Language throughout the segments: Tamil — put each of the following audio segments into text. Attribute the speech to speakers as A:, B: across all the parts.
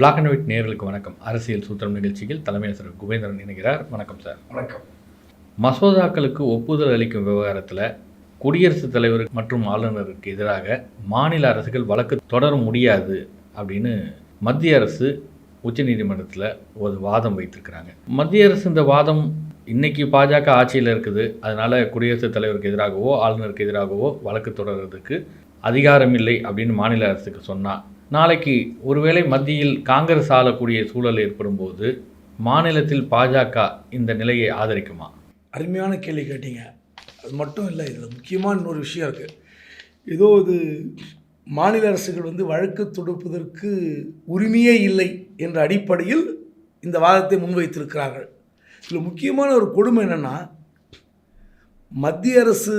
A: பிளாக் அண்ட் ஒயிட் நேயர்களுக்கு வணக்கம். அரசியல் சூத்திரம் நிகழ்ச்சியில் தலைமை ஆசிரியர் குபேந்திரன் இணைகிறார். வணக்கம் சார்
B: வணக்கம்.
A: மசோதாக்களுக்கு ஒப்புதல் அளிக்கும் விவகாரத்தில் குடியரசுத் தலைவர் மற்றும் ஆளுநருக்கு எதிராக மாநில அரசுகள் வழக்கு தொடர முடியாது அப்படின்னு மத்திய அரசு உச்சநீதிமன்றத்தில் ஒரு வாதம் வைத்திருக்கிறாங்க. மத்திய அரசு இந்த வாதம் இன்னைக்கு பாஜக ஆட்சியில் இருக்குது. அதனால குடியரசுத் தலைவருக்கு எதிராகவோ ஆளுநருக்கு எதிராகவோ வழக்கு தொடர்றதுக்கு அதிகாரம் இல்லை அப்படின்னு மாநில அரசுக்கு சொன்னால் நாளைக்கு ஒருவேளை மத்தியில் காங்கிரஸ் ஆளக்கூடிய சூழல் ஏற்படும் போது மாநிலத்தில் பாஜக இந்த நிலையை ஆதரிக்குமா?
B: அருமையான கேள்வி கேட்டீங்க. அது மட்டும் இல்லை இதில் முக்கியமான இன்னொரு விஷயம் இருக்குது ஏதோ இது மாநில அரசுகள் வந்து வழக்கு தொடுப்பதற்கு உரிமையே இல்லை என்ற அடிப்படையில் இந்த வாதத்தை முன்வைத்திருக்கிறார்கள். இதில் முக்கியமான ஒரு கொடுமை என்னென்னா மத்திய அரசு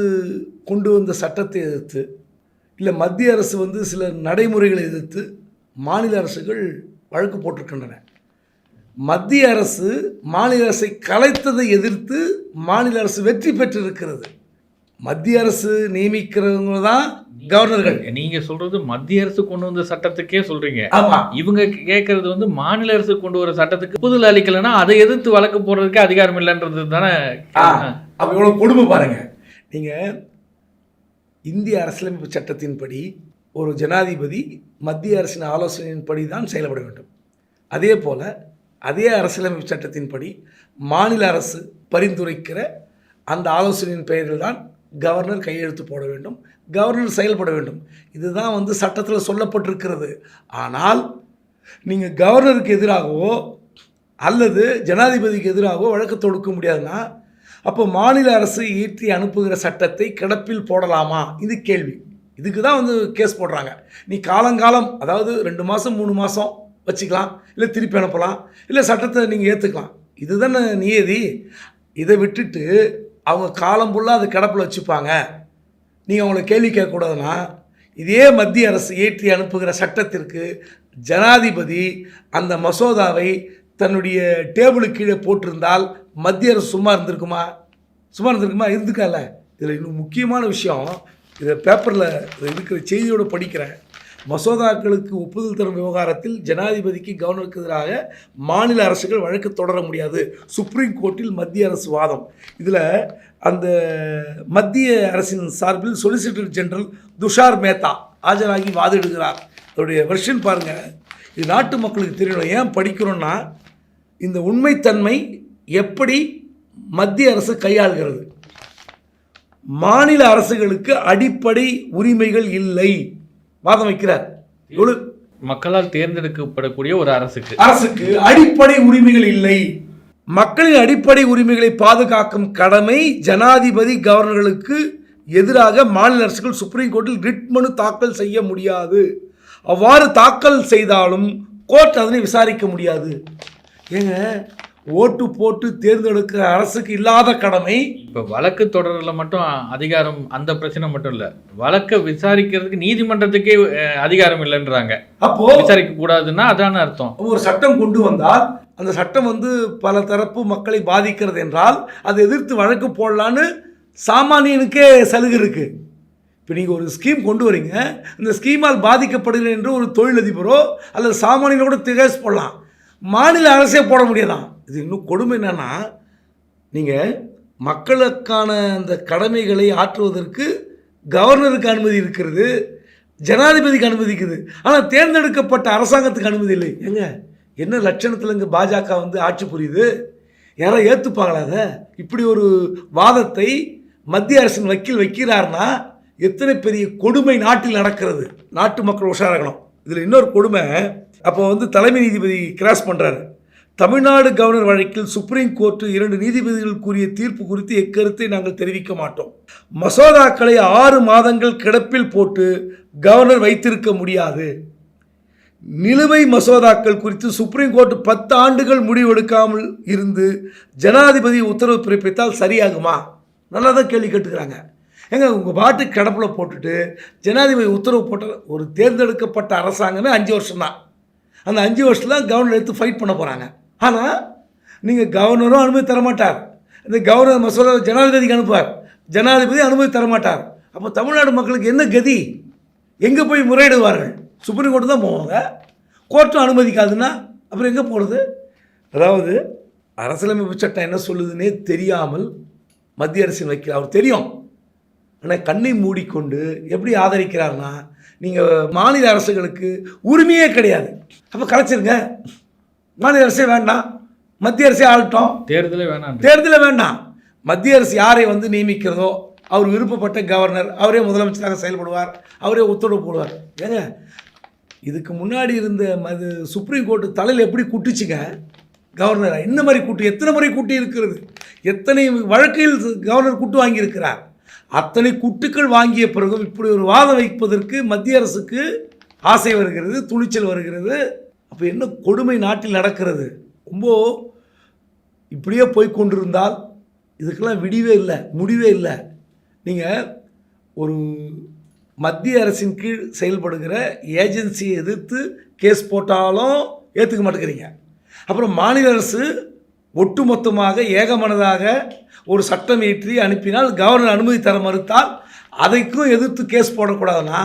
B: கொண்டு வந்த சட்டத்தை எதிர்த்து இல்லை மத்திய அரசு வந்து சில நடைமுறைகளை எதிர்த்து மாநில அரசுகள் வழக்கு போட்டிருக்கின்றன. மத்திய அரசு மாநில அரசை கலைத்ததை எதிர்த்து மாநில அரசு வெற்றி பெற்றிருக்கிறது. மத்திய அரசு நியமிக்கிறவங்க தான் கவர்னர்கள்.
A: நீங்க சொல்றது மத்திய அரசு கொண்டு வந்த சட்டத்துக்கே சொல்றீங்க.
B: ஆமாம்
A: இவங்க கேட்கறது வந்து மாநில அரசு கொண்டு வர சட்டத்துக்கு ஒப்புதல் அளிக்கலைன்னா அதை எதிர்த்து வழக்கு போடுறதுக்கு அதிகாரம் இல்லைன்றது தானே
B: அப்போ எவ்வளோ கொடுமை பாருங்க. நீங்கள் இந்திய அரசியலமைப்பு சட்டத்தின்படி ஒரு ஜனாதிபதி மத்திய அரசின் ஆலோசனையின்படி தான் செயல்பட வேண்டும். அதே போல் அதே அரசியலமைப்பு சட்டத்தின்படி மாநில அரசு பரிந்துரைக்கிற அந்த ஆலோசனையின் பெயரில் தான் கவர்னர் கையெழுத்து போட வேண்டும். கவர்னர் செயல்பட வேண்டும். இதுதான் வந்து சட்டத்தில் சொல்லப்பட்டிருக்கிறது. ஆனால் நீங்கள் கவர்னருக்கு எதிராகவோ அல்லது ஜனாதிபதிக்கு எதிராகவோ வழக்கு தொடுக்க முடியாதுன்னா அப்போ மாநில அரசு இயற்றி அனுப்புகிற சட்டத்தை கிடப்பில் போடலாமா? இது கேள்வி. இதுக்கு தான் வந்து கேஸ் போடுறாங்க. நீ காலங்காலம் அதாவது ரெண்டு மாதம் மூணு மாதம் வச்சுக்கலாம். இல்லை திருப்பி அனுப்பலாம். இல்லை சட்டத்தை நீங்கள் ஏற்றுக்கலாம் இதுதானே நியதி. இதை விட்டுட்டு அவங்க காலம் ஃபுல்லாக அது கிடப்பில் வச்சுப்பாங்க. நீங்கள் அவங்கள கேள்வி கேட்கக்கூடாதுன்னா இதே மத்திய அரசு ஏற்றி அனுப்புகிற சட்டத்திற்கு ஜனாதிபதி அந்த மசோதாவை தன்னுடைய டேபிளுக்கு கீழே போட்டிருந்தால் மத்திய அரசு சும்மா இருந்திருக்குமா? சும்மா இருந்திருக்குமா? இருந்துக்கால இதில் இன்னும் முக்கியமான விஷயம் இதை பேப்பரில் இருக்கிற செய்தியோடு படிக்கிறேன். மசோதாக்களுக்கு ஒப்புதல் தரும் விவகாரத்தில் ஜனாதிபதிக்கு கவர்னருக்கு எதிராக மாநில அரசுகள் வழக்கு தொடர முடியாது. சுப்ரீம் கோர்ட்டில் மத்திய அரசு வாதம். இதில் அந்த மத்திய அரசின் சார்பில் சொலிசிட்டர் ஜெனரல் துஷார் மேத்தா ஆஜராகி வாதிடுகிறார். அதோடைய வெர்ஷன் பாருங்கள் இது நாட்டு மக்களுக்கு தெரியணும். ஏன் படிக்கிறோன்னா இந்த உண்மைத்தன்மை எப்படி மத்திய அரசு கையாள்கிறது? மாநில அரசுகளுக்கு அடிப்படை உரிமைகள் இல்லை. வாதம் வைக்கிறார். எவ்வளவு
A: மக்களால் தேர்ந்தெடுக்கப்படக்கூடிய ஒரு அரசுக்கு.
B: அரசுக்கு அடிப்படை உரிமைகள் இல்லை. மக்களின் அடிப்படை உரிமைகளை பாதுகாக்கும் கடமை ஜனாதிபதி கவர்னர்களுக்கு எதிராக மாநில அரசுகள் சுப்ரீம் கோர்ட்டில் ரிட் மனு தாக்கல் செய்ய முடியாது. அவ்வாறு தாக்கல் செய்தாலும் கோர்ட் அதனை விசாரிக்க முடியாது. ஏங்க ஓட்டு போட்டு தேர்ந்தெடுக்கிற அரசுக்கு இல்லாத கடமை.
A: இப்ப வழக்கு தொடரல மட்டும் அதிகாரம் அந்த பிரச்சனை மட்டும் இல்ல. வழக்கை விசாரிக்கிறதுக்கு நீதிமன்றத்துக்கே அதிகாரம் இல்லைன்றாங்க.
B: அப்போ
A: விசாரிக்க கூடாதுன்னா அதான அர்த்தம்.
B: ஒரு சட்டம் கொண்டு வந்தால் அந்த சட்டம் வந்து பல தரப்பு மக்களை பாதிக்கிறது என்றால் அதை எதிர்த்து வழக்கு போடலான்னு சாமானியனுக்கே சலுகை இருக்கு. இப்போ நீங்கள் ஒரு ஸ்கீம் கொண்டு வரீங்க. இந்த ஸ்கீமால் பாதிக்கப்படுகிறேன் என்று ஒரு தொழிலதிபரோ அல்லது சாமானியனோட திகேஸ் போடலாம். மாநில அரசே போட முடியாதான் இது இன்னும் கொடுமை என்னென்னா நீங்கள் மக்களுக்கான அந்த கடமைகளை ஆற்றுவதற்கு கவர்னருக்கு அனுமதி இருக்கிறது ஜனாதிபதிக்கு அனுமதிக்குது ஆனால் தேர்ந்தெடுக்கப்பட்ட அரசாங்கத்துக்கு அனுமதி இல்லை. ஏங்க என்ன லட்சணத்தில் இங்கே பாஜக வந்து ஆட்சி புரியுது? யாராவது ஏற்றுப்பாங்களா அதை? இப்படி ஒரு வாதத்தை மத்திய அரசின் வக்கீல் வைக்கிறார்னா எத்தனை பெரிய கொடுமை நாட்டில் நடக்கிறது? நாட்டு மக்கள் உஷாராகணும். இதில் இன்னொரு கொடுமை அப்போ வந்து தலைமை நீதிபதி கிராஸ் பண்ணுறாரு தமிழ்நாடு கவர்னர் வழக்கில் சுப்ரீம் கோர்ட் இரண்டு நீதிபதிகள் கூறிய தீர்ப்பு குறித்து எக்கருத்தை நாங்கள் தெரிவிக்க மாட்டோம். மசோதாக்களை ஆறு மாதங்கள் கிடப்பில் போட்டு கவர்னர் வைத்திருக்க முடியாது. நிலுவை மசோதாக்கள் குறித்து சுப்ரீம் கோர்ட் பத்து ஆண்டுகள் முடிவெடுக்காமல் இருந்து ஜனாதிபதி உத்தரவு பிறப்பித்தால் சரியாகுமா? நல்லா தான் கேள்வி கேட்டுக்கிறாங்க. ஏங்க உங்கள் பாட்டு கிடப்பில் போட்டுட்டு ஜனாதிபதி உத்தரவு போட்ட ஒரு தேர்ந்தெடுக்கப்பட்ட அரசாங்கமே அஞ்சு வருஷம்தான். அந்த அஞ்சு வருஷத்தில் கவர்னர் எடுத்து ஃபைட் பண்ண போகிறாங்க ஆனால் நீங்கள் கவர்னரும் அனுமதி தரமாட்டார். இந்த கவர்னர் மசோதா ஜனாதிபதிக்கு அனுப்புவார். ஜனாதிபதி அனுமதி தரமாட்டார். அப்போ தமிழ்நாடு மக்களுக்கு என்ன கதி? எங்கே போய் முறையிடுவார்கள்? சுப்ரீம் கோர்ட்டு தான் போவாங்க. கோர்ட்டும் அனுமதிக்காதுன்னா அப்புறம் எங்கே போகிறது அதாவது அரசியலமைப்பு சட்டம் என்ன சொல்லுதுன்னே தெரியாமல் மத்திய அரசின் வைக்கல அவர் தெரியும். ஆனால் கண்ணை மூடிக்கொண்டு எப்படி ஆதரிக்கிறார்னா நீங்கள் மாநில அரசுகளுக்கு உரிமையே கிடையாது. அப்போ கலைச்சிருங்க. மாநில அரசே வேண்டாம். மத்திய அரசே ஆளட்டும்.
A: தேர்தலே வேணாம்.
B: தேர்தலே வேண்டாம். மத்திய அரசு யாரை வந்து நியமிக்கிறதோ அவர் விருப்பப்பட்ட கவர்னர் அவரே முதலமைச்சராக செயல்படுவார். அவரே உத்தரவு போடுவார். ஏங்க இதுக்கு முன்னாடி இருந்த மது சுப்ரீம் கோர்ட்டு தலையில் எப்படி குட்டுச்சுங்க? கவர்னரை இந்த மாதிரி கூட்டு எத்தனை முறை கூட்டி இருக்கிறது? எத்தனை வழக்கில் கவர்னர் கூட்டு வாங்கியிருக்கிறார்? அத்தனை குட்டுக்கள் வாங்கிய பிறகும் இப்படி ஒரு வாதம் வைப்பதற்கு மத்திய அரசுக்கு ஆசை வருகிறது துணிச்சல் வருகிறது. அப்போ என்ன கொடுமை நாட்டில் நடக்கிறது? ரொம்ப இப்படியே போய் கொண்டிருந்தால் இதுக்கெல்லாம் விடிவே இல்லை முடிவே இல்லை. நீங்கள் ஒரு மத்திய அரசின் கீழ் செயல்படுகிற ஏஜென்சியை எதிர்த்து கேஸ் போட்டாலும் ஏற்றுக்க மாட்டேங்கிறீங்க. அப்புறம் மாநில அரசு ஒட்டுமொத்தமாக ஏகமனதாக ஒரு சட்டம் இயற்றி அனுப்பினால் கவர்னர் அனுமதி தர மறுத்தால் அதைக்கும் எதிர்த்து கேஸ் போடக்கூடாதுன்னா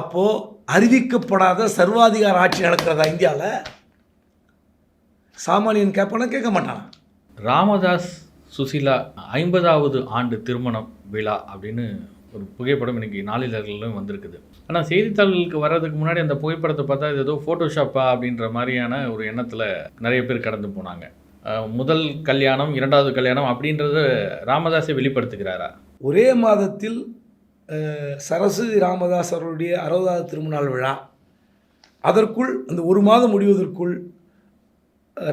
B: அப்போது அறிவிக்கப்படாத சர்வாதிகார ஆட்சி நடக்கிறதா இந்தியாவில் சாமானியன் கேட்பானா கேட்க மாட்டானா?
A: ராமதாஸ் சுசிலா ஐம்பதாவது ஆண்டு திருமணம் விழா அப்படின்னு ஒரு புகைப்படம் இன்னைக்கு நாளிதழ்களிலும் வந்திருக்குது. ஆனால் செய்தித்தாள்களுக்கு வர்றதுக்கு முன்னாடி அந்த புகைப்படத்தை பார்த்தா இது ஏதோ ஃபோட்டோஷாப்பா அப்படின்ற மாதிரியான ஒரு எண்ணத்தில் நிறைய பேர் கடந்து போனாங்க. முதல் கல்யாணம் இரண்டாவது கல்யாணம் அப்படின்றத ராமதாஸை வெளிப்படுத்துகிறாரா?
B: ஒரே மாதத்தில் சரஸ்வதி ராமதாஸ் அவருடைய அறுபதாவது திருமணநாள் விழா. அதற்குள் அந்த ஒரு மாதம் முடிவதற்குள்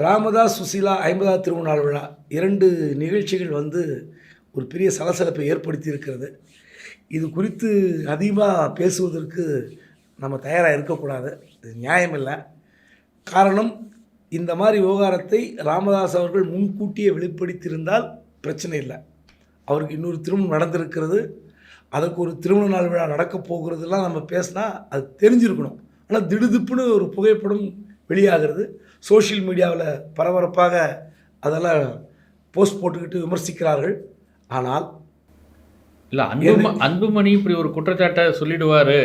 B: ராமதாஸ் சுசீலா ஐம்பதாவது திருமணநாள் விழா இரண்டு நிகழ்ச்சிகள் வந்து ஒரு பெரிய சலசலப்பை ஏற்படுத்தி இருக்கிறது இது குறித்து அதிகமாக பேசுவதற்கு நம்ம தயாராக இருக்கக்கூடாது. இது நியாயமில்லை. காரணம் இந்த மாதிரி விவகாரத்தை ராமதாஸ் அவர்கள் முன்கூட்டியே வெளிப்படுத்தியிருந்தால் பிரச்சனை இல்லை. அவருக்கு இன்னொரு திருமணம் நடந்திருக்கிறது. அதுக்கு ஒரு திருமண நாள் விழா நடக்கப் போகிறதுலாம் நம்ம பேசினா அது தெரிஞ்சிருக்கணும். ஆனால் திடுதிப்புன்னு ஒரு புகைப்படம் வெளியாகிறது. சோஷியல் மீடியாவில் பரபரப்பாக அதெல்லாம் போஸ்ட் போட்டுக்கிட்டு விமர்சிக்கிறார்கள். ஆனால்
A: இல்லை அன்பு அன்புமணி இப்படி ஒரு குற்றச்சாட்டை சொல்லிடுவார்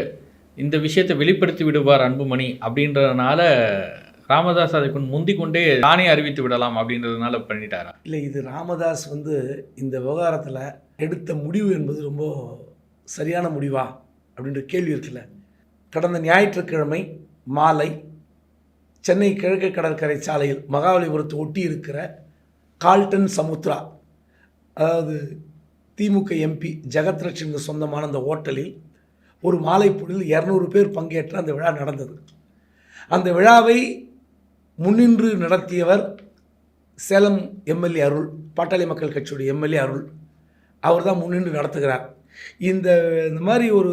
A: இந்த விஷயத்தை வெளிப்படுத்தி விடுவார் அன்புமணி அப்படின்றதுனால ராமதாஸ் அதுக்கு முந்தி கொண்டே தானே அறிவித்து விடலாம் அப்படின்றதுனால பண்ணிட்டாரா?
B: இல்லை இது ராமதாஸ் வந்து இந்த விவகாரத்தில் எடுத்த முடிவு என்பது ரொம்ப சரியான முடிவா? அப்படின்ற கேள்வி இருக்குல்ல. கடந்த ஞாயிற்றுக்கிழமை மாலை சென்னை கிழக்கு கடற்கரை சாலையில் மகாபலிபுரத்தை ஒட்டி இருக்கிற கால்டன் சமுத்ரா அதாவது திமுக எம்பி ஜெகத்ரட்சனுக்கு சொந்தமான அந்த ஹோட்டலில் ஒரு மாலை பொழுதில் இரநூறு பேர் பங்கேற்ற அந்த விழா நடந்தது. அந்த விழாவை முன்னின்று நடத்தியவர் சேலம் எம்எல்ஏ அருள் பாட்டாளி மக்கள் கட்சியுடைய எம்எல்ஏ அருள். அவர் தான் முன்னின்று நடத்துகிறார். இந்த இந்த மாதிரி ஒரு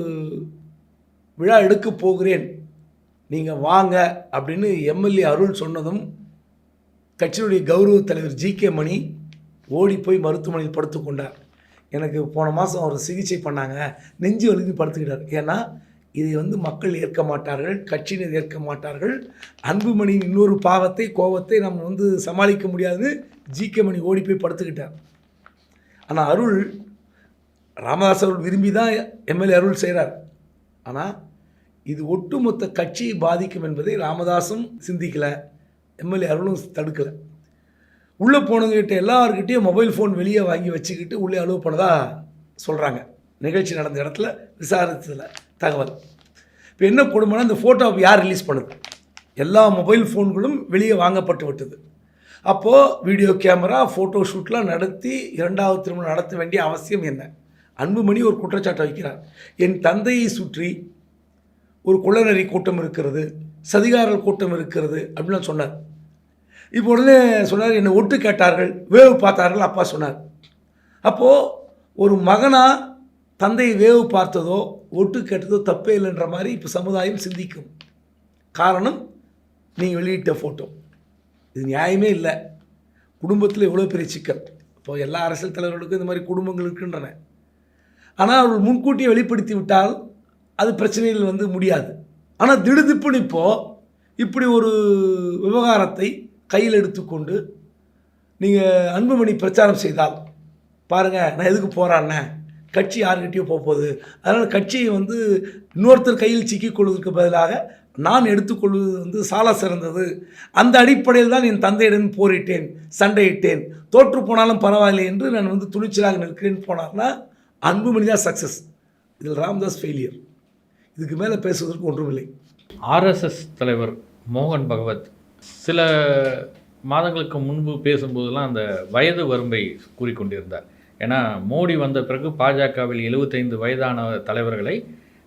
B: விழா எடுக்க போகிறேன். நீங்கள் வாங்க அப்படின்னு எம்எல்ஏ அருள் சொன்னதும் கட்சியினுடைய கௌரவ தலைவர் ஜி கே மணி ஓடி போய் மருத்துவமனையில் படுத்துக்கொண்டார் எனக்கு போன மாதம் அவர் சிகிச்சை பண்ணாங்க. நெஞ்சு வலிந்து படுத்துக்கிட்டார். ஏன்னா இதை வந்து மக்கள் ஏற்க மாட்டார்கள் கட்சியினர் ஏற்க மாட்டார்கள். அன்புமணியின் இன்னொரு பாவத்தை கோபத்தை நம்ம வந்து சமாளிக்க முடியாதுன்னு ஜி கே மணி ஓடி போய் படுத்துக்கிட்டார். ஆனால் அருள் ராமதாஸ் அவர்கள் விரும்பி தான் எம்எல்ஏ அருள் செய்கிறார் ஆனால் இது ஒட்டுமொத்த கட்சியை பாதிக்கும் என்பதை ராமதாஸும் சிந்திக்கலை எம்எல்ஏ அருளும் தடுக்கலை. உள்ளே போனவங்ககிட்ட எல்லார்கிட்டயும் மொபைல் ஃபோன் வெளியே வாங்கி வச்சுக்கிட்டு உள்ளே அலுவ போனதா சொல்கிறாங்க நிகழ்ச்சி நடந்த இடத்துல விசாரித்ததில் தகவல். இப்போ என்ன கொடுமைனா இந்த ஃபோட்டோ யார் ரிலீஸ் பண்ணுது? எல்லா மொபைல் ஃபோன்களும் வெளியே வாங்கப்பட்டு விட்டது. அப்போது வீடியோ கேமரா ஃபோட்டோ ஷூட்லாம் நடத்தி இரண்டாவது திருமணம் நடத்த வேண்டிய அவசியம் என்ன? அன்புமணி ஒரு குற்றச்சாட்டை வைக்கிறார். என் தந்தையை சுற்றி ஒரு குள்ளநரி கூட்டம் இருக்கிறது சதிகாரல் கூட்டம் இருக்கிறது அப்படின்னு சொன்னார். இப்போ உடனே சொன்னார் என்னை ஒட்டு கேட்டார்கள் வேவு பார்த்தார்கள் அப்பா சொன்னார். அப்போது ஒரு மகனாக தந்தையை வேவு பார்த்ததோ ஒட்டு கேட்டதோ தப்பே இல்லைன்ற மாதிரி இப்போ சமுதாயம் சிந்திக்கும். காரணம் நீங்கள் வெளியிட்ட ஃபோட்டோ இது நியாயமே இல்லை. குடும்பத்தில் எவ்வளோ பெரிய சிக்கல். இப்போ எல்லா அரசியல் தலைவர்களுக்கும் இந்த மாதிரி குடும்பங்கள் இருக்கின்றன. ஆனால் அவர்கள் முன்கூட்டியே வெளிப்படுத்தி விட்டால் அது பிரச்சனையில் வந்து முடியாது. ஆனால் திடுதிப்புன்னு இப்போது இப்படி ஒரு விவகாரத்தை கையில் எடுத்துக்கொண்டு நீங்கள் அன்புமணி பிரச்சாரம் செய்தால் பாருங்கள் நான் எதுக்கு போகிறான்னே கட்சி யாருக்கிட்டேயோ போகப்போகுது போகுது. அதனால் கட்சியை வந்து இன்னொருத்தர் கையில் சிக்கிக்கொள்வதற்கு பதிலாக நான் எடுத்துக்கொள்வது வந்து சால சிறந்தது. அந்த அடிப்படையில் தான் என் தந்தையிடம் போரிட்டேன் சண்டையிட்டேன். தோற்று போனாலும் பரவாயில்லை என்று நான் வந்து துணிச்சலாக நிற்கிறேன். போனார்னா அன்புமணி தான் சக்ஸஸ் இதில் ராம்தாஸ் ஃபெயிலியர் இதுக்கு மேலே பேசுவதற்கு ஒன்றும் இல்லை
A: ஆர்எஸ்எஸ் தலைவர் மோகன் பகவத் சில மாதங்களுக்கு முன்பு பேசும்போதெல்லாம் அந்த வயது வரம்பை கூறிக்கொண்டிருந்தார். ஏன்னா மோடி வந்த பிறகு பாஜகவில் எழுபத்தைந்து வயதான தலைவர்களை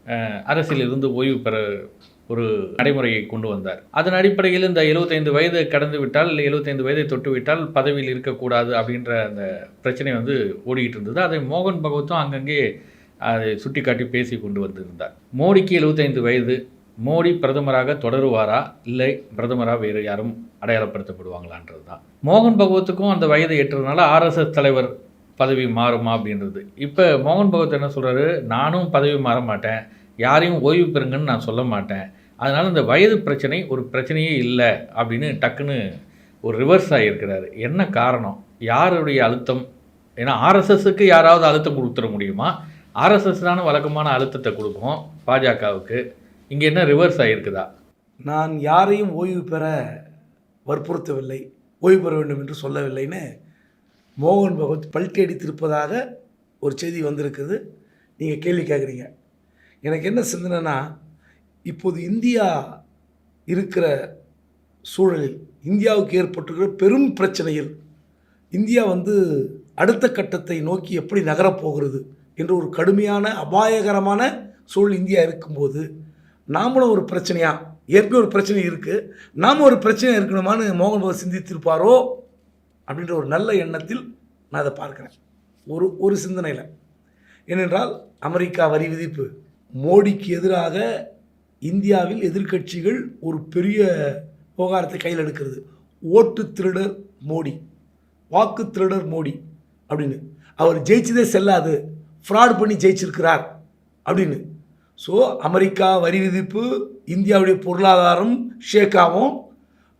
A: அஹ், அரசியலிருந்து ஓய்வு பெற ஒரு நடைமுறையை கொண்டு வந்தார். அதன் அடிப்படையில் இந்த 75 வயது கடந்து விட்டால் இல்லை 75 வயதை தொட்டுவிட்டால் பதவியில் இருக்கக்கூடாது அப்படின்ற அந்த பிரச்சனை வந்து ஓடிக்கிட்டு இருந்தது. அதை மோகன் பகவத்தும் அங்கங்கே அதை சுட்டிக்காட்டி பேசி கொண்டு வந்திருந்தார். மோடிக்கு 75 வயது. மோடி பிரதமராக தொடருவாரா? இல்லை பிரதமராக வேறு யாரும் அடையாளப்படுத்தப்படுவாங்களான்றது தான். மோகன் பகவத்துக்கும் அந்த வயதை ஏற்றதுனால ஆர்எஸ்எஸ் தலைவர் பதவி மாறுமா அப்படின்றது. இப்போ மோகன் பகவத் என்ன சொல்கிறாரு நானும் பதவி மாற மாட்டேன். யாரையும் ஓய்வு பெறுங்கன்னு நான் சொல்ல மாட்டேன். அதனால் இந்த வயது பிரச்சனை ஒரு பிரச்சனையே இல்லை அப்படின்னு டக்குன்னு ஒரு ரிவர்ஸ் ஆகியிருக்கிறாரு. என்ன காரணம்? யாருடைய அழுத்தம்? ஏன்னா ஆர்எஸ்எஸ்க்கு யாராவது அழுத்தம் கொடுத்துட முடியுமா? ஆர்எஸ்எஸ் தானே வழக்கமான அழுத்தத்தை கொடுக்கும் பாஜகவுக்கு. இங்கே என்ன ரிவர்ஸ் ஆகியிருக்குதா?
B: நான் யாரையும் ஓய்வு பெற வற்புறுத்தவில்லை ஓய்வு பெற வேண்டும் என்று சொல்லவில்லைன்னு மோகன் பகவத் பல்ட்டி அடித்திருப்பதாக ஒரு செய்தி வந்திருக்குது. நீங்கள் கேள்வி கேட்குறீங்க. எனக்கு என்ன சிந்தனைனா இப்போது இந்தியா இருக்கிற சூழலில் இந்தியாவுக்கு ஏற்பட்டிருக்கிற பெரும் பிரச்சனையில் இந்தியா வந்து அடுத்த கட்டத்தை நோக்கி எப்படி நகரப்போகிறது என்ற ஒரு கடுமையான அபாயகரமான சூழல் இந்தியா இருக்கும்போது நாமளும் ஒரு பிரச்சனையா? ஏற்கனவே ஒரு பிரச்சனை இருக்குது நாம் ஒரு பிரச்சனை இருக்கணுமான்னு மோகன் பகவத் சிந்தித்திருப்பாரோ? அப்படின்ற ஒரு நல்ல எண்ணத்தில் நான் அதை பார்க்குறேன். ஒரு ஒரு சிந்தனையில். ஏனென்றால் அமெரிக்கா வரி விதிப்பு மோடிக்கு எதிராக இந்தியாவில் எதிர்க்கட்சிகள் ஒரு பெரிய விவகாரத்தை கையில் எடுக்கிறது. ஓட்டு திருடர் மோடி வாக்கு திருடர் மோடி அப்படின்னு. அவர் ஜெயிச்சதே செல்லாது ஃப்ராட் பண்ணி ஜெயிச்சிருக்கிறார் அப்படின்னு. ஸோ அமெரிக்கா வரி விதிப்பு இந்தியாவுடைய பொருளாதாரம் ஷேக்காகவும்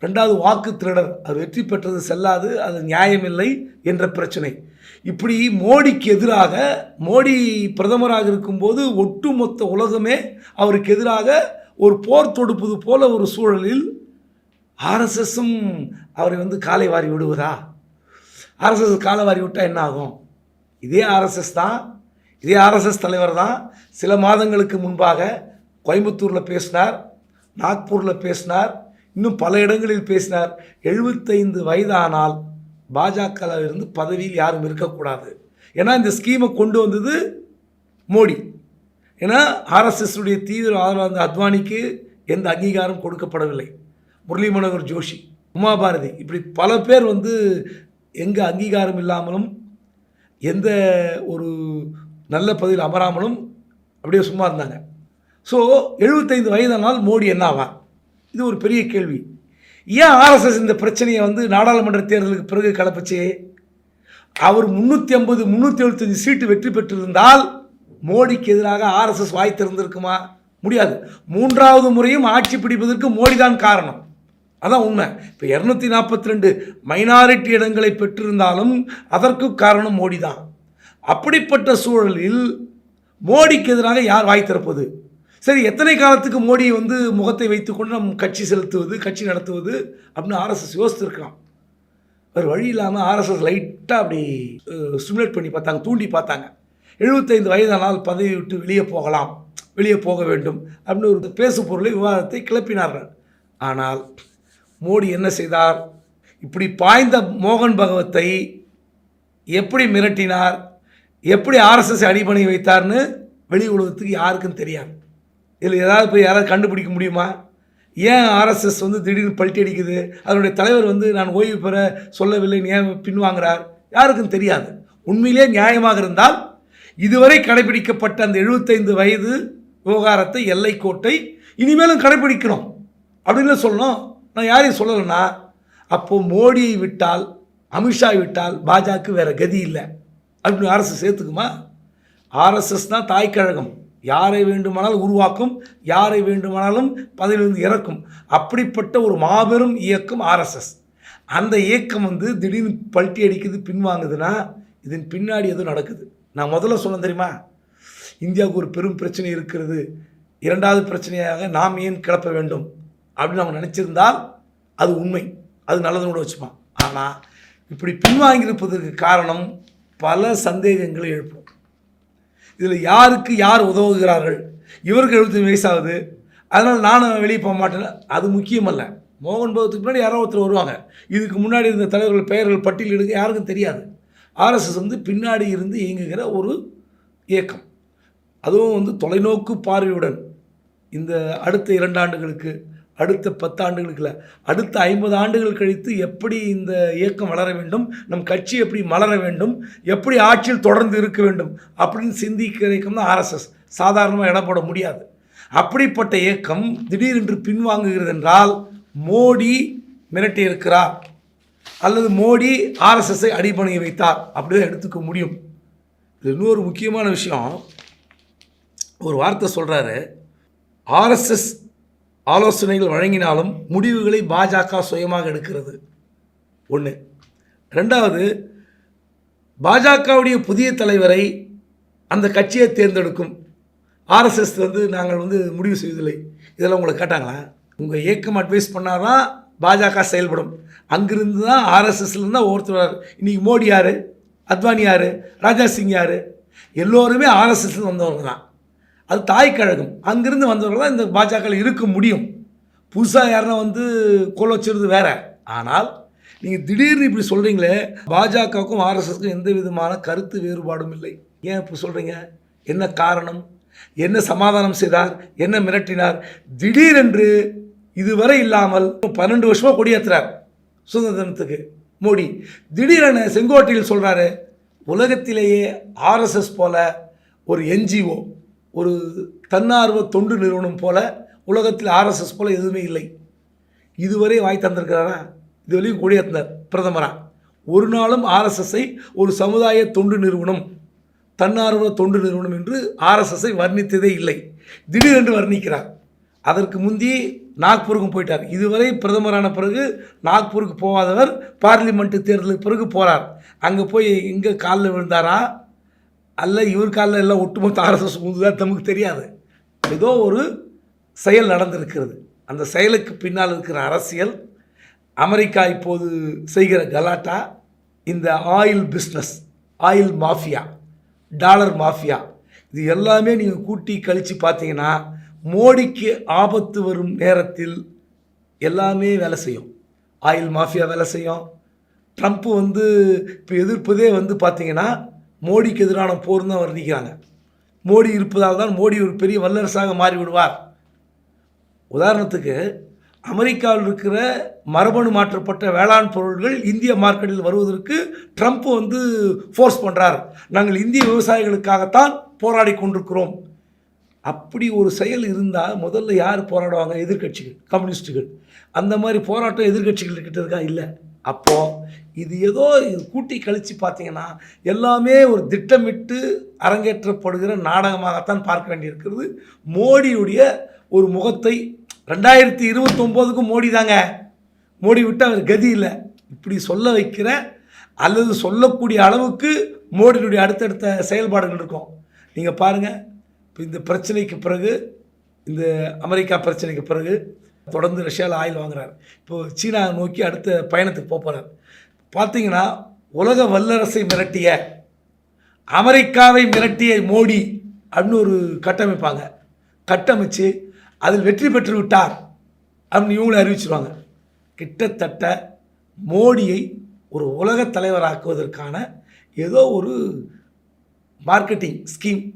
B: ரெண்டாவது வாக்கு திருடர் அவர் வெற்றி பெற்றது செல்லாது அது நியாயமில்லை என்ற பிரச்சனை. இப்படி மோடிக்கு எதிராக மோடி பிரதமராக இருக்கும்போது ஒட்டுமொத்த உலகமே அவருக்கு எதிராக ஒரு போர் தொடுப்பது போல ஒரு சூழலில் ஆர்எஸ்எஸும் அவரை வந்து காலை வாரி விடுவதா? ஆர்எஸ்எஸ் காலை வாரி விட்டால் என்ன ஆகும்? இதே ஆர்எஸ்எஸ் தான் இதே ஆர்எஸ்எஸ் தலைவர் தான் சில மாதங்களுக்கு முன்பாக கோயம்புத்தூரில் பேசினார் நாக்பூரில் பேசினார் இன்னும் பல இடங்களில் பேசினார். எழுபத்தைந்து வயதானால் பாஜகவில் இருந்து பதவியில் யாரும் இருக்கக்கூடாது. ஏன்னா இந்த ஸ்கீமை கொண்டு வந்தது மோடி. ஏன்னா ஆர்எஸ்எஸ்னுடைய தீவிர ஆதரவாக அத்வானிக்கு எந்த அங்கீகாரம் கொடுக்கப்படவில்லை. முரளி மனோகர் ஜோஷி உமா பாரதி இப்படி பல பேர் வந்து எங்கே அங்கீகாரம் இல்லாமலும் எந்த ஒரு நல்ல பதவியில் அமராமலும் அப்படியே சும்மா இருந்தாங்க. ஸோ எழுபத்தைந்து வயதானால் மோடி என்ன ஆவார்? இது ஒரு பெரிய கேள்வி. ஏன் ஆர்எஸ்எஸ் இந்த பிரச்சனையை வந்து நாடாளுமன்ற தேர்தலுக்கு பிறகு கலப்பச்சே? அவர் முந்நூற்றி ஐம்பது முந்நூற்றி எழுபத்தஞ்சு சீட்டு வெற்றி பெற்றிருந்தால் மோடிக்கு எதிராக ஆர்எஸ்எஸ் வாய் திறந்திருக்குமா? முடியாது. மூன்றாவது முறையும் ஆட்சி பிடிப்பதற்கு மோடி தான் காரணம். அதான் உண்மை. இப்போ இரநூத்தி நாற்பத்தி ரெண்டு மைனாரிட்டி இடங்களை பெற்றிருந்தாலும் அதற்கு காரணம் மோடி தான் அப்படிப்பட்ட சூழலில் மோடிக்கு எதிராக யார் வாய் திறப்பது? சரி எத்தனை காலத்துக்கு மோடி வந்து முகத்தை வைத்துக்கொண்டு நம் கட்சி செலுத்துவது கட்சி நடத்துவது அப்படின்னு ஆர்எஸ்எஸ் யோசித்திருக்கலாம். வேறு வழி இல்லாமல் ஆர்எஸ்எஸ் லைட்டாக அப்படி ஸ்டிமுலேட் பண்ணி பார்த்தாங்க தூண்டி பார்த்தாங்க. எழுபத்தைந்து வயதானால் பதவி விட்டு வெளியே போகலாம் வெளியே போக வேண்டும் அப்படின்னு ஒரு பேசு பொருளை விவாதத்தை கிளப்பினார்கள். ஆனால் மோடி என்ன செய்தார்? இப்படி பாய்ந்த மோகன் பகவத்தை எப்படி மிரட்டினார்? எப்படி ஆர்எஸ்எஸ் அடிபணி வைத்தார்னு வெளி உலகத்துக்கு யாருக்கும் தெரியாது. இதில் ஏதாவது போய் யாராவது கண்டுபிடிக்க முடியுமா? ஏன் ஆர்எஸ்எஸ் வந்து திடீர்னு பல்ட்டி அடிக்குது? அதனுடைய தலைவர் வந்து நான் ஓய்வு பெற சொல்லவில்லை ஏன் பின்வாங்கிறார்? யாருக்கும் தெரியாது. உண்மையிலே நியாயமாக இருந்தால் இதுவரை கடைபிடிக்கப்பட்ட அந்த எழுபத்தைந்து வயது விவகாரத்தை எல்லை கோட்டை இனிமேலும் கடைபிடிக்கணும் அப்படின்னு சொல்லணும். நான் யாரையும் சொல்லலைன்னா அப்போது மோடியை விட்டால் அமித்ஷா விட்டால் பாஜக வேறு கதி இல்லை. அப்படின்னு அரசு சேர்த்துக்குமா ஆர்எஸ்எஸ் தான் தாய்க்கழகம் யாரை வேண்டுமானாலும் உருவாக்கும் யாரை வேண்டுமானாலும் பதவியிலிருந்து இறக்கும். அப்படிப்பட்ட ஒரு மாபெரும் இயக்கம் ஆர்எஸ்எஸ் அந்த இயக்கம் வந்து திடீர்னு பல்ட்டி அடிக்குது பின்வாங்குதுன்னா இதன் பின்னாடி எதுவும் நடக்குது. நான் முதல்ல சொன்னேன் தெரியுமா? இந்தியாவுக்கு ஒரு பெரும் பிரச்சனை இருக்கிறது. இரண்டாவது பிரச்சனையாக நாம் ஏன் கிளப்ப வேண்டும்? அப்படின்னு அவங்க நினச்சிருந்தால் அது உண்மை. அது நல்லதுன்னு கூட வச்சுப்பான். ஆனால் இப்படி பின்வாங்கியிருப்பதற்கு காரணம் பல சந்தேகங்களை எழுப்பும். இதில் யாருக்கு யார் உதவுகிறார்கள்? இவருக்கு எழுபத்தி வயசாகுது. அதனால் நானும் வெளியே போக மாட்டேன். அது முக்கியமல்ல. மோகன் பகவத்துக்கு முன்னாடி யாரோ ஒருத்தர் வருவாங்க. இதுக்கு முன்னாடி இருந்த தலைவர்கள் பெயர்கள் பட்டியல் எடுக்க யாருக்கும் தெரியாது. ஆர்எஸ்எஸ் வந்து பின்னாடி இருந்து இயங்குகிற ஒரு இயக்கம். அதுவும் வந்து தொலைநோக்கு பார்வையுடன் இந்த அடுத்த இரண்டு ஆண்டுகளுக்கு அடுத்த பத்தாண்டுகளுக்குல அடுத்த ஐம்பது ஆண்டுகள் கழித்து எப்படி இந்த இயக்கம் வளர வேண்டும் நம் கட்சி எப்படி மலர வேண்டும் எப்படி ஆட்சியில் தொடர்ந்து இருக்க வேண்டும் அப்படின்னு சிந்திக்கிற இயக்கம் தான் ஆர்எஸ்எஸ் சாதாரணமாக இடம் போட முடியாது. அப்படிப்பட்ட இயக்கம் திடீரென்று பின்வாங்குகிறது என்றால் மோடி மிரட்டி இருக்கிறார் அல்லது மோடி ஆர்எஸ்எஸ்ஸை அடிபணிய வைத்தார் அப்படிதான் எடுத்துக்க முடியும். இது இன்னொரு முக்கியமான விஷயம் ஒரு வார்த்தை சொல்கிறாரு ஆர்எஸ்எஸ் ஆலோசனைகள் வழங்கினாலும் முடிவுகளை பாஜக சுயமாக எடுக்கிறது. ஒன்று ரெண்டாவது பாஜகவுடைய புதிய தலைவரை அந்த கட்சியை தேர்ந்தெடுக்கும். ஆர்எஸ்எஸ் வந்து நாங்கள் வந்து முடிவு செய்வதில்லை. இதெல்லாம் உங்களை கேட்டாங்களா? உங்கள் இயக்கம் அட்வைஸ் பண்ணால் தான் பாஜக செயல்படும். அங்கிருந்து தான் ஆர்எஸ்எஸ்லேருந்து தான் ஒருத்தர் இன்றைக்கி மோடி யார்? அத்வானி யார்? ராஜா சிங் யார்? எல்லோருமே ஆர்எஸ்எஸ்லேருந்து வந்தவங்க தான். அது தாய் கழகம் அங்கிருந்து வந்தவர்கள் தான் இந்த பாஜக இருக்க முடியும். புதுசாக யாருன்னா வந்து கோல் வச்சிருது வேற. ஆனால் நீங்கள் திடீர்னு இப்படி சொல்கிறீங்களே பாஜகவுக்கும் ஆர்எஸ்எஸ்க்கும் எந்த விதமான கருத்து வேறுபாடும் இல்லை. ஏன் இப்போ சொல்கிறீங்க என்ன காரணம்? என்ன சமாதானம் செய்தார்? என்ன மிரட்டினார்? திடீரென்று இதுவரை இல்லாமல் பன்னெண்டு வருஷமாக கொடியேற்றுறார் சுதந்திர தினத்துக்கு மோடி திடீரென செங்கோட்டையில் சொல்கிறாரு உலகத்திலேயே ஆர்எஸ்எஸ் போல ஒரு என்ஜிஓ ஒரு தன்னார்வ தொண்டு நிறுவனம் போல உலகத்தில் ஆர்எஸ்எஸ் போல் எதுவுமே இல்லை. இதுவரை வாய் தந்திருக்கிறாரா? இதுவரையும் கொடியேற்றினார் பிரதமராக ஒரு நாளும் ஆர்எஸ்எஸ்ஸை ஒரு சமுதாய தொண்டு நிறுவனம் தன்னார்வ தொண்டு நிறுவனம் என்று ஆர்எஸ்எஸ்ஐ வர்ணித்ததே இல்லை. திடீரென்று வர்ணிக்கிறார். அதற்கு முந்தி நாக்பூருக்கும் போயிட்டார். இதுவரை பிரதமரான பிறகு நாக்பூருக்கு போகாதவர் பார்லிமெண்ட்டு தேர்தலுக்கு பிறகு போகிறார் அங்கே போய் எங்கே காலில் விழுந்தாரா? அல்ல இவர் காலில் எல்லாம் ஒட்டுமொத்த ஆர்எஸ்எஸ் உந்துதா நமக்கு தெரியாது. ஏதோ ஒரு செயல் நடந்திருக்கிறது. அந்த செயலுக்கு பின்னால் இருக்கிற அரசியல் அமெரிக்கா இப்போது செய்கிற கலாட்டா இந்த oil business oil mafia dollar mafia இது எல்லாமே நீங்கள் கூட்டி கழித்து பார்த்தீங்கன்னா மோடிக்கு ஆபத்து வரும் நேரத்தில் எல்லாமே வேலை செய்யும். ஆயில் மாஃபியா வேலை செய்யும். ட்ரம்ப் வந்து இப்போ எதிர்ப்பதே வந்து பார்த்திங்கன்னா மோடிக்கு எதிரான போர் தான் வர்ணிக்கிறாங்க மோடி இருப்பதால் தான் மோடி ஒரு பெரிய வல்லரசாக மாறி விடுவார் உதாரணத்துக்கு அமெரிக்காவில் இருக்கிற மரபணு மாற்றப்பட்ட வேளாண் பொருட்கள் இந்திய மார்க்கெட்டில் வருவதற்கு ட்ரம்ப் வந்து ஃபோர்ஸ் பண்ணுறார் நாங்கள் இந்திய விவசாயிகளுக்காகத்தான் போராடி கொண்டிருக்கிறோம். அப்படி ஒரு செயல் இருந்தால் முதல்ல யார் போராடுவாங்க? எதிர்க்கட்சிகள் கம்யூனிஸ்ட்டுகள் அந்த மாதிரி போராட்டம் எதிர்கட்சிகள் கிட்ட இருக்கா? இல்லை. அப்போது இது ஏதோ இது கூட்டி கழித்து பார்த்தீங்கன்னா எல்லாமே ஒரு திட்டமிட்டு அரங்கேற்றப்படுகிற நாடகமாகத்தான் பார்க்க வேண்டியிருக்கிறது. மோடியுடைய ஒரு முகத்தை ரெண்டாயிரத்தி இருபத்தொம்போதுக்கும் மோடி தாங்க மோடி விட்டு அவர் கதி இல்லை. இப்படி சொல்ல வைக்கிற அல்லது சொல்லக்கூடிய அளவுக்கு மோடியினுடைய அடுத்தடுத்த செயல்பாடுகள் இருக்கும். நீங்கள் பாருங்கள் இப்போ இந்த பிரச்சனைக்கு பிறகு இந்த அமெரிக்கா பிரச்சனைக்கு பிறகு தொடர்ந்து ரஷ்யாவில் ஆயில் வாங்குறாரு. இப்போ சீனா நோக்கி அடுத்த பயணத்துக்கு போகிறார் பார்த்தீங்கன்னா உலக வல்லரசை மிரட்டிய அமெரிக்காவை மிரட்டிய மோடி அப்படின்னு ஒரு கட்டமைப்பாங்க. கட்டமைச்சு அதில் வெற்றி பெற்று விட்டார் அப்படின்னு இவங்களும் அறிவிச்சிருவாங்க. கிட்டத்தட்ட மோடியை ஒரு உலக தலைவராக்குவதற்கான ஏதோ ஒரு மார்க்கெட்டிங் ஸ்கீம்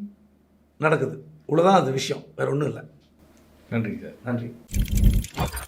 B: நடக்குது. இவ்வளோதான் அது விஷயம். வேறு ஒன்றும் இல்லை.
A: நன்றி சார்.
B: நன்றி. Okay.